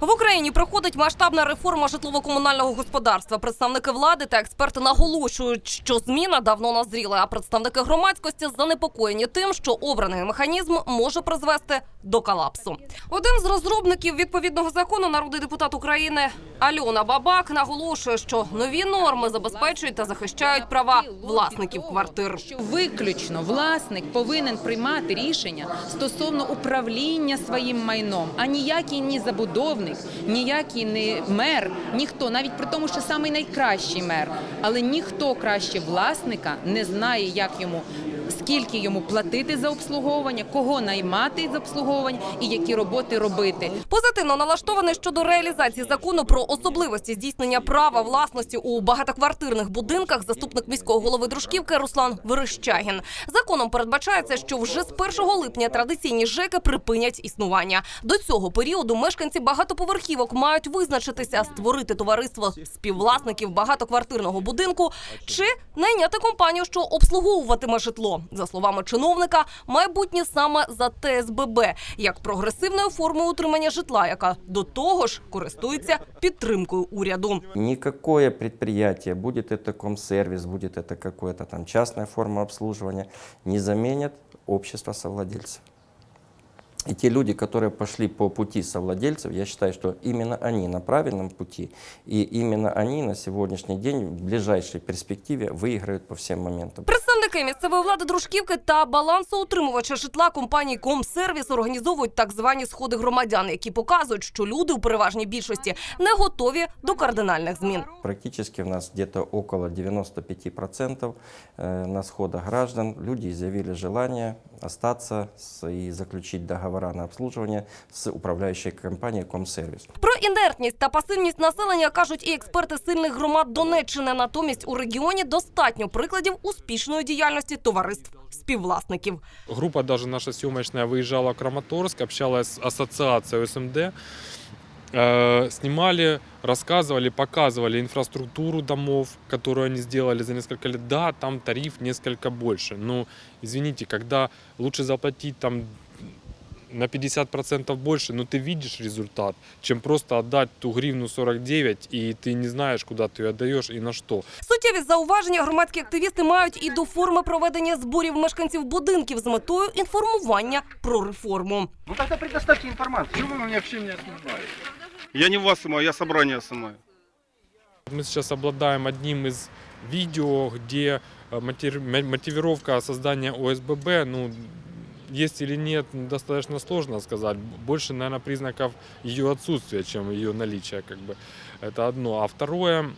В Україні проходить масштабна реформа житлово-комунального господарства. Представники влади та експерти наголошують, що зміна давно назріла. А представники громадськості занепокоєні тим, що обраний механізм може призвести до колапсу. Один з розробників відповідного закону, народний депутат України Альона Бабак, наголошує, що нові норми забезпечують та захищають права власників квартир. Виключно власник повинен приймати рішення стосовно управління своїм майном, а ніякий ні забудовник, ніякий не мер, ніхто, навіть при тому, що самий найкращий мер, але ніхто краще власника не знає, як йому. Скільки йому платити за обслуговування, кого наймати за обслуговування і які роботи робити. Позитивно налаштований щодо реалізації закону про особливості здійснення права власності у багатоквартирних будинках заступник міського голови Дружківки Руслан Верещагін. Законом передбачається, що вже з 1 липня традиційні ЖЕКи припинять існування. До цього періоду мешканці багатоповерхівок мають визначитися, створити товариство співвласників багатоквартирного будинку чи найняти компанію, що обслуговуватиме житло. За словами чиновника, майбутнє саме за ТСББ як прогресивною формою утримання житла, яка до того ж користується підтримкою уряду. Никакое підприємство, будь-яке комсервис, будет это какая-то там частна форма обслуговування, не замінять общество совладельцев. И те люди, которые пошли по пути совладельцев, я считаю, что именно они на правильном пути, и именно они на сегодняшний день в ближайшей перспективе выиграют по всем моментам. Представники місцевої влади Дружківки та балансоутримувача житла компанії Комсервіс організовують так звані сходи громадян, які показують, що люди у переважній більшості не готові до кардинальних змін. Практически у нас где-то около 95% э, на сходах граждан люди изъявили желание остаться с- и заключить договора на обслуживание с управляющей компанией Комсервис. Про інертність та пасивність населення кажуть і експерти сильних громад Донеччини. Натомість у регіоні достатньо прикладів успішної діяльності товариств співвласників. Группа даже наша съемочная выезжала в Краматорск, общалась с ассоциацией СМД. Э, Снимали, рассказывали, показывали инфраструктуру домов, которую они сделали за несколько лет. Да, там тариф несколько больше. Но, извините, когда лучше заплатить там на 50% больше, но ты видишь результат, чем просто отдать ту гривну 49, и ты не знаешь, куда ты ее отдаешь и на что. Суттєві зауваження громадські активісти мають і до форми проведення зборів мешканців будинків з метою інформування про реформу. Ну тогда предоставьте информацию. Чего вы мне вообще меня снимаете? Я не вас снимаю, я собрание снимаю. Мы сейчас обладаем одним из видео, где э, мотив- мо- мотивировка создания ОСББ, ну, есть или нет, ну, достаточно сложно сказать. Больше, наверное, признаков ее отсутствия, чем ее наличия, как бы. Это одно. А второе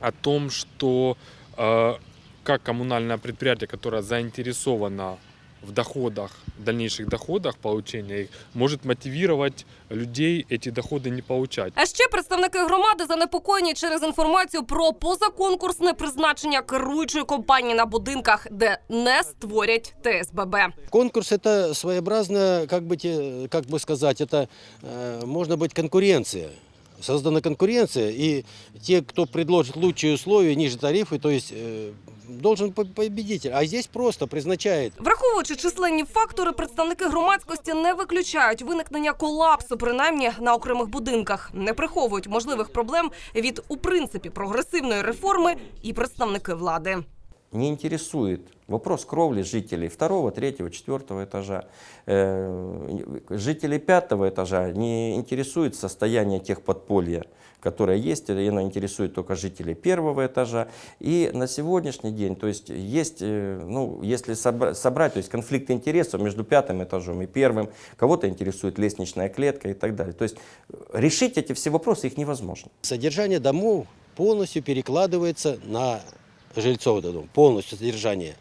о том, что э, как коммунальное предприятие, которое заинтересовано в доходах, дальнейших доходах, получения их, может мотивировать людей эти доходы не получать. А ще представники громади занепокоєні через інформацію про позаконкурсне призначення керуючої компанії на будинках, де не створять ТСББ. Конкурс это своеобразно, как бы, те- как бы сказать, это э, можно быть конкуренция. Создана конкуренция, и те, кто предложит лучшие условия, ниже тарифы, то есть э, должен победитель. А здесь просто призначает Враховуючи численні фактори, представники громадськості не виключають виникнення колапсу, принаймні на окремих будинках, не приховують можливих проблем від у принципі прогресивної реформи і представники влади. Не интересует вопрос кровли жителей второго, третьего, четвертого этажа. Э, Жителей пятого этажа не интересует состояние тех подполья, которое есть, и оно интересует только жителей первого этажа. И на сегодняшний день, то есть есть, э, ну, если собра- собрать, то есть конфликт интересов между пятым этажом и первым, кого-то интересует лестничная клетка и так далее. То есть решить эти все вопросы их невозможно. содержание домов полностью перекладывается на жильцов дома, полностью содержание.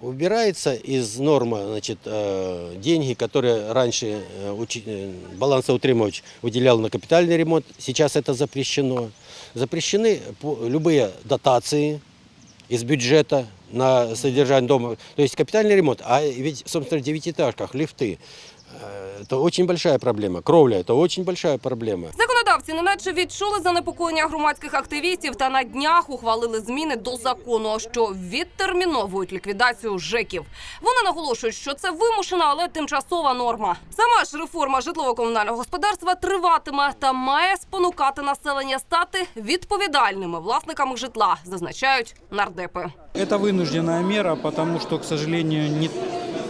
Убирается из нормы значит, э, деньги, которые раньше э, учи- э, балансоутримывач выделял на капитальный ремонт. Сейчас это запрещено. Запрещены любые дотации из бюджета на содержание дома. То есть капитальный ремонт. А ведь, собственно, в девятиэтажках лифты, Э, Это очень большая проблема. Кровля – это очень большая проблема. Законодавці неначе відчули занепокоєння громадських активістів та на днях ухвалили зміни до закону, що відтерміновують ліквідацію ЖЕКів. Вони наголошують, що це вимушена, але тимчасова норма. Сама ж реформа житлово-комунального господарства триватиме та має спонукати населення стати відповідальними власниками житла, зазначають нардепи. Это вынужденная мера, потому что, к сожалению, не,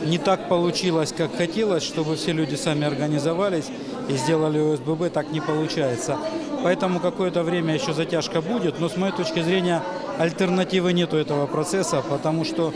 не так получилось, как хотелось, чтобы все люди сами организовались и сделали ОСББ, так не получается. Поэтому какое-то время еще затяжка будет, но с моей точки зрения альтернативы нету этого процесса, потому что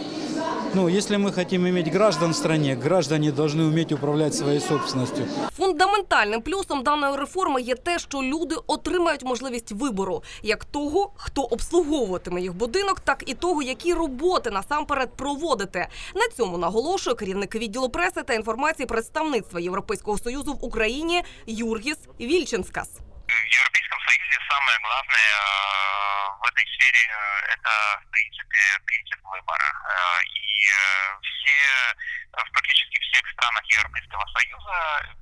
ну, если мы хотим иметь граждан в стране, граждане должны уметь управлять своей собственностью. Фундаментальним плюсом даної реформи є те, що люди отримають можливість вибору як того, хто обслуговуватиме їх будинок, так і того, які роботи насамперед проводити. На цьому наголошує керівник відділу преси та інформації представництва Європейського союзу в Україні Юргіс Вільченскас. В Европейском Союзе самое главное э, в этой сфере э, это, в принципе, принцип выбора. Э, И все, в практически всех странах Европейского Союза,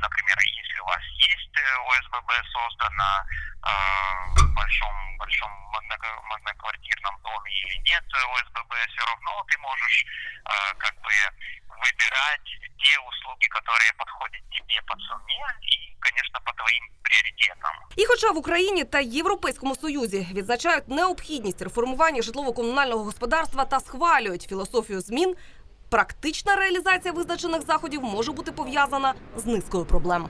например, если у вас есть ОСББ создано э, в большом, большом много- многоквартирном доме или нет ОСББ, все равно ты можешь э, как бы выбирать те услуги, которые подходят тебе по цене и, конечно, по твоим приоритетам. І хоча в Україні та Європейському Союзі відзначають необхідність реформування житлово-комунального господарства та схвалюють філософію змін, практична реалізація визначених заходів може бути пов'язана з низкою проблем.